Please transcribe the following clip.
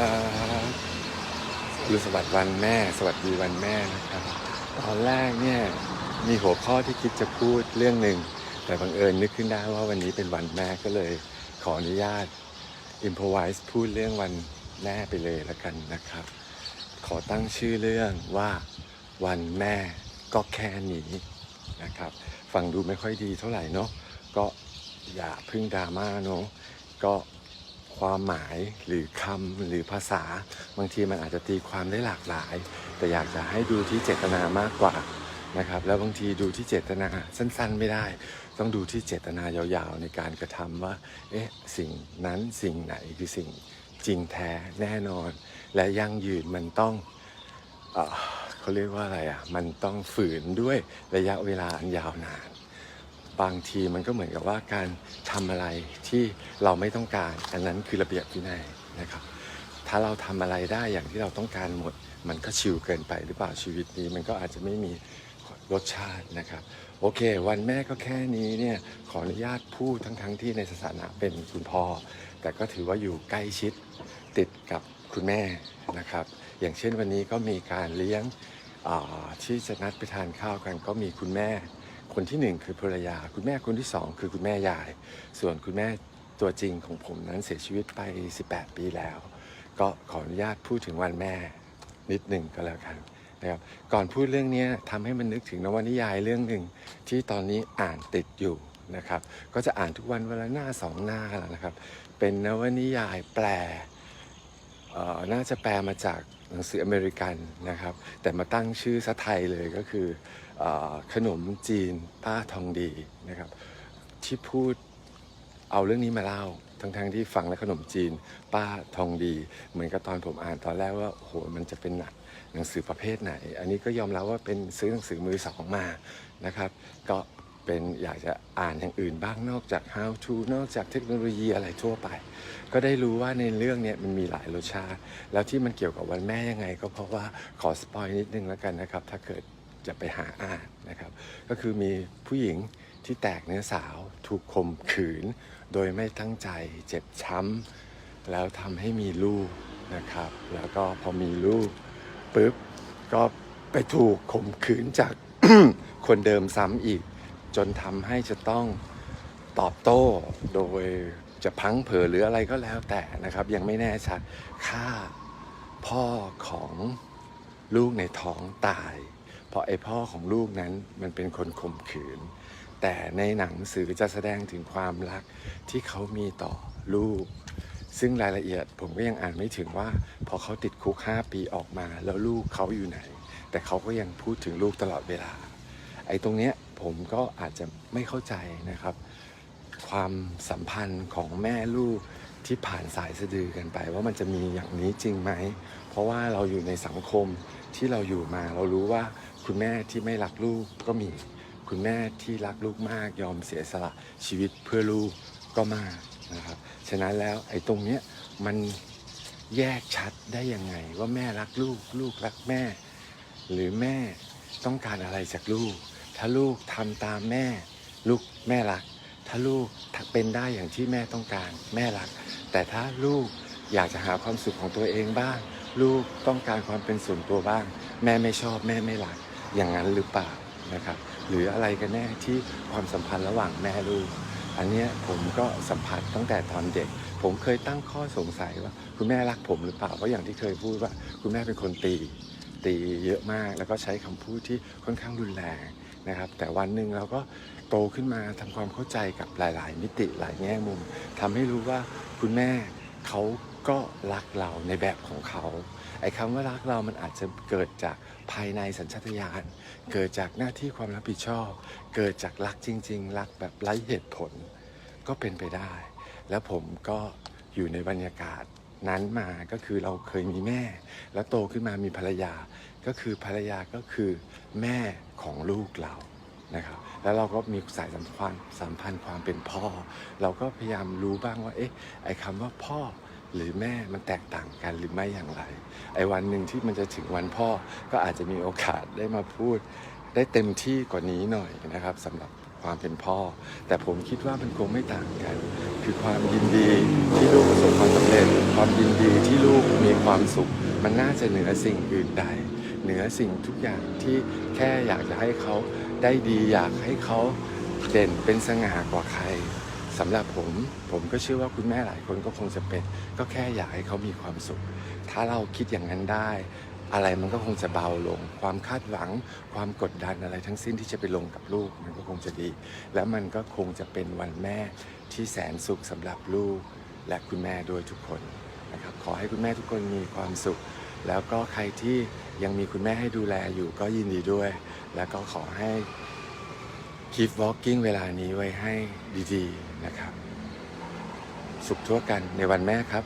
ครับรุสวัสดิ์วันแม่ สวัสดีวันแม่นะครับตอนแรกเนี่ยมีหัวข้อที่คิดจะพูดเรื่องหนึ่ง แต่บังเอิญนึกขึ้นได้ว่าวันนี้เป็นวันแม่ก็เลยขออนุญาต improvise พูดเรื่องวันแม่ไปเลยละกันนะครับ ขอตั้งชื่อเรื่องว่าวันแม่ก็แค่นี้นะครับ ฟังดูไม่ค่อยดีเท่าไหร่เนาะก็อย่าพึ่งดราม่าเนาะก็ ความหมายหรือคำหรือภาษา บางทีมันอาจจะตีความได้หลากหลาย แต่อยากจะให้ดูที่เจตนามากกว่านะครับ แล้วบางทีดูที่เจตนาสั้นๆ ไม่ได้ ต้องดูที่เจตนายาวๆในการกระทำว่า เอ๊ะสิ่งนั้นสิ่งไหนคือสิ่งจริงแท้แน่นอน และยั่งยืนมันต้องเอเขาเรียกว่าอะไรอะ มันต้องฝืนด้วยระยะเวลาอันยาวนาน บางทีมันก็เหมือนกับว่าการทำอะไรที่เราไม่ต้องการ อันนั้นคือระเบียบวินัยนะครับ ถ้าเราทำอะไรได้อย่างที่เราต้องการหมด มันก็ชิวเกินไปหรือเปล่าชีวิตนี้ มันก็อาจจะไม่มีรสชาตินะครับ โอเค วันแม่ก็แค่นี้เนี่ยขออนุญาตพูดทั้งๆที่ในสถานะเป็นคุณพ่อ แต่ก็ถือว่าอยู่ใกล้ชิดติดกับคุณแม่นะครับ อย่างเช่นวันนี้ก็มีการเลี้ยงที่จะนัดไปทานข้าวกัน ก็มีคุณแม่ คนที่หนึ่งคือภรรยา คุณแม่คนที่สองคือคุณแม่ยาย ส่วนคุณแม่ตัวจริงของผมนั้นเสียชีวิตไป 18 ปีแล้ว ก็ขออนุญาตพูดถึงวันแม่นิดหนึ่งก็แล้วกันนะครับก่อนพูดเรื่องนี้ทำให้มันนึกถึงนวนิยายเรื่องหนึ่งที่ตอนนี้อ่านติดอยู่นะครับก็จะอ่านทุกวันวันละหน้าสองหน้าแล้วนะครับ เป็นนวนิยายแปลน่าจะแปลมาจากหนังสืออเมริกันนะครับ แต่มาตั้งชื่อซะไทยเลยก็คือ ขนมจีนป้าทองดีนะครับ ที่พูดเอาเรื่องนี้มาเล่า ทั้งๆที่ฟังแล้วขนมจีน ป้าทองดี เหมือนกับตอนผมอ่านตอนแรกว่าโอ้โหมันจะเป็นหนังหนังสือประเภทไหน อันนี้ก็ยอมรับว่าเป็นซื้อหนังสือมือสองมานะครับ ก็เป็นอยากจะอ่านอย่างอื่นบ้างนอกจาก how to นอกจากเทคโนโลยีอะไรทั่วไป ก็ได้รู้ว่าในเรื่องนี้มันมีหลายรสชาติ แล้วที่มันเกี่ยวกับวันแม่ยังไง ก็เพราะว่าขอสปอยนิดนึงแล้วกันนะครับ ถ้าเกิด จะไปหาอ่านนะครับ ก็คือมีผู้หญิงที่แตกเนื้อสาวถูกข่มขืน โดยไม่ตั้งใจเจ็บช้ำ แล้วทำให้มีลูกนะครับ แล้วก็พอมีลูกปุ๊บก็ไปถูกข่มขืนจากคนเดิมซ้ำอีก จนทำให้จะต้องตอบโต้โดยจะพังเผลอหรืออะไรก็แล้วแต่นะครับ ยังไม่แน่ชัดฆ่าพ่อของลูกในท้องตาย เพราะไอพ่อของลูกนั้นมันเป็นคนข่มขืน แต่ในหนังสือจะแสดงถึงความรักที่เขามีต่อลูก ซึ่งรายละเอียดผมก็ยังอ่านไม่ถึงว่า พอเขาติดคุก 5 ปีออกมาแล้วลูกเขาอยู่ไหน แต่เขาก็ยังพูดถึงลูกตลอดเวลา ไอ้ตรงเนี้ยผมก็อาจจะไม่เข้าใจนะครับ ความสัมพันธ์ของแม่ลูก ที่ผ่านสายสะดือกันไป ว่ามันจะมีอย่างนี้จริงไหม เพราะว่าเราอยู่ในสังคมที่เราอยู่มา เรารู้ว่าคุณแม่ที่ไม่รักลูกก็มี คุณแม่ที่รักลูกมากยอมเสียสละชีวิตเพื่อลูกก็มากนะครับ ฉะนั้นแล้วไอ้ตรงเนี้ยมันแยกชัดได้ยังไง ว่าแม่รักลูก ลูกรักแม่ หรือแม่ต้องการอะไรจากลูก ถ้าลูกทำตามแม่ ลูกแม่รัก ถ้าลูกเป็นได้อย่างที่แม่ต้องการแม่รัก แต่ถ้าลูกอยากจะหาความสุขของตัวเองบ้าง ลูกต้องการความเป็นส่วนตัวบ้าง แม่ไม่ชอบแม่ไม่รัก อย่างนั้นหรือเปล่านะครับ หรืออะไรกันแน่ที่ความสัมพันธ์ระหว่างแม่ลูก อันนี้ผมก็สัมผัสตั้งแต่ตอนเด็ก ผมเคยตั้งข้อสงสัยว่า คุณแม่รักผมหรือเปล่าเพราะอย่างที่เคยพูดว่า คุณแม่เป็นคนตีตีเยอะมากแล้วก็ใช้คำพูดที่ค่อนข้างรุนแรง นะครับ แต่วันหนึ่งเราก็โตขึ้นมาทำความเข้าใจกับหลาย ๆ มิติหลายแง่มุมทำให้รู้ว่าคุณแม่เขาก็รักเราในแบบของเขา ไอ้คำว่ารักเรามันอาจจะเกิดจากภายในสัญชาตญาณ เกิดจากหน้าที่ความรับผิดชอบ เกิดจากรักจริง ๆ รักแบบไร้เหตุผล ก็เป็นไปได้ แล้วผมก็อยู่ในบรรยากาศ นั้นมาก็คือเราเคยมีแม่ แล้วโตขึ้นมามีภรรยา ก็คือภรรยาก็คือแม่ของลูกเรานะครับแล้วเราก็มีสายสัมพันธ์สัมพันธ์ความเป็นพ่อ เราก็พยายามรู้บ้างว่าเอ๊ะไอ้คำว่าพ่อหรือแม่มันแตกต่างกันหรือไม่อย่างไร ไอ้วันหนึ่งที่มันจะถึงวันพ่อก็อาจจะมีโอกาสได้มาพูด ได้เต็มที่กว่านี้หน่อยนะครับสำหรับความเป็นพ่อ แต่ผมคิดว่ามันคงไม่ต่างกัน คือความยินดีที่ลูกประสบความสำเร็จ ความยินดีที่ลูกมีความสุข มันน่าจะเหนือสิ่งอื่นใด เหนือสิ่งทุกอย่างที่แค่อยากจะให้เขาได้ดีอยากให้เขาเด่นเป็นสง่ากว่าใครสำหรับผมผมก็เชื่อว่าคุณแม่หลายคนก็คงจะเป็น ก็แค่อยากให้เขามีความสุข ถ้าเราคิดอย่างนั้นได้ อะไรมันก็คงจะเบาลง ความคาดหวัง ความกดดันอะไรทั้งสิ้นที่จะไปลงกับลูก มันก็คงจะดี แล้วมันก็คงจะเป็นวันแม่ที่แสนสุขสำหรับลูก และคุณแม่ด้วยทุกคนนะครับขอให้คุณแม่ทุกคนมีความสุข แล้วก็ใครที่ยังมีคุณแม่ให้ดูแลอยู่ก็ยินดีด้วย แล้วก็ขอให้ keep walking เวลานี้ไว้ให้ดีๆนะครับ สุขทั่วกันในวันแม่ครับ